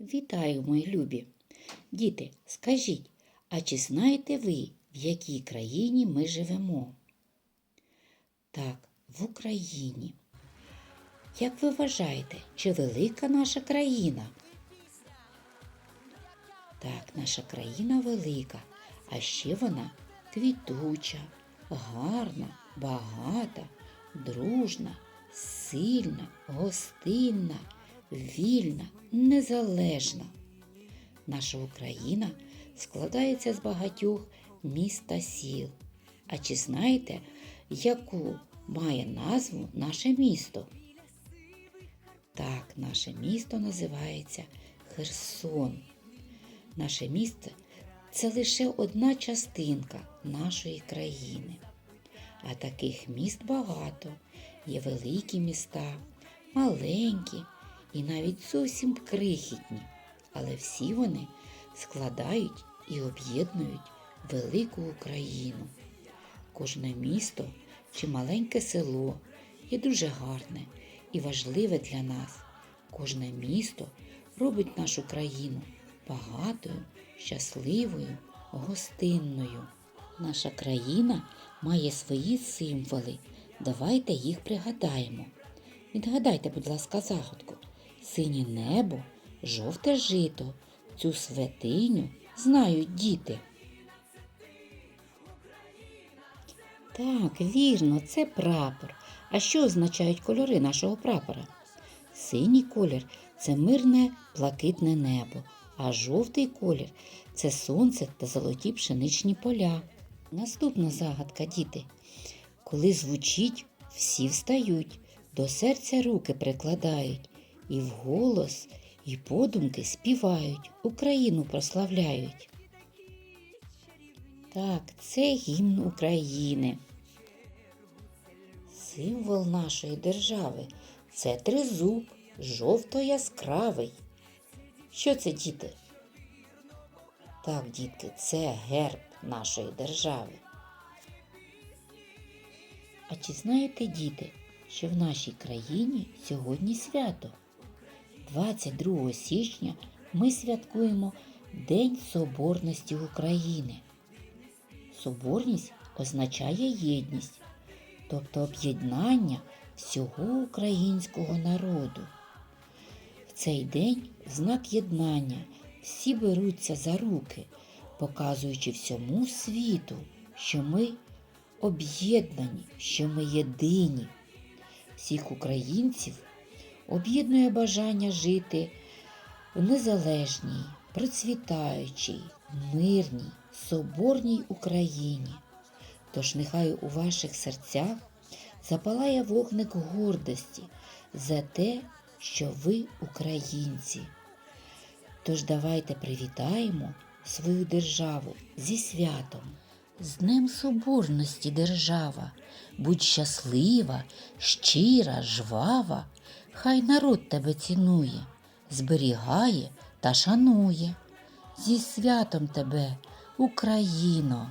Вітаю, мої любі! Діти, скажіть, а чи знаєте ви, в якій країні ми живемо? Так, в Україні. Як ви вважаєте, чи велика наша країна? Так, наша країна велика, а ще вона квітуча, гарна, багата, дружна, сильна, гостинна, вільна, незалежна. Наша Україна складається з багатьох міст та сіл. А чи знаєте, яку має назву наше місто? Так, наше місто називається Херсон. Наше місто це лише одна частинка нашої країни. А таких міст багато. Є великі міста, маленькі і навіть зовсім крихітні, але всі вони складають і об'єднують велику Україну. Кожне місто чи маленьке село є дуже гарне і важливе для нас. Кожне місто робить нашу країну багатою, щасливою, гостинною. Наша країна має свої символи. Давайте їх пригадаємо. Відгадайте, будь ласка, загадку. Синє небо, жовте жито. Цю святиню знають діти. Так, вірно, це прапор. А що означають кольори нашого прапора? Синій колір це мирне блакитне небо, а жовтий колір це сонце та золоті пшеничні поля. Наступна загадка, діти. Коли звучить, всі встають, до серця руки прикладають, і вголос, і подумки співають, Україну прославляють. Так, це гімн України. Символ нашої держави це тризуб, жовто яскравий. Що це, діти? Так, дітки, це герб нашої держави. А чи знаєте, діти, що в нашій країні сьогодні свято? 22 січня ми святкуємо День Соборності України. Соборність означає єдність, тобто об'єднання всього українського народу. В цей день знак єднання всі беруться за руки, показуючи всьому світу, що ми об'єднані, що ми єдині. Всіх українців об'єднує бажання жити в незалежній, процвітаючій, мирній, соборній Україні. Тож нехай у ваших серцях запалає вогник гордості за те, що ви українці. Тож давайте привітаємо свою державу зі святом. З Днем Соборності держава, будь щаслива, щира, жвава, хай народ тебе цінує, зберігає та шанує. Зі святом тебе, Україно!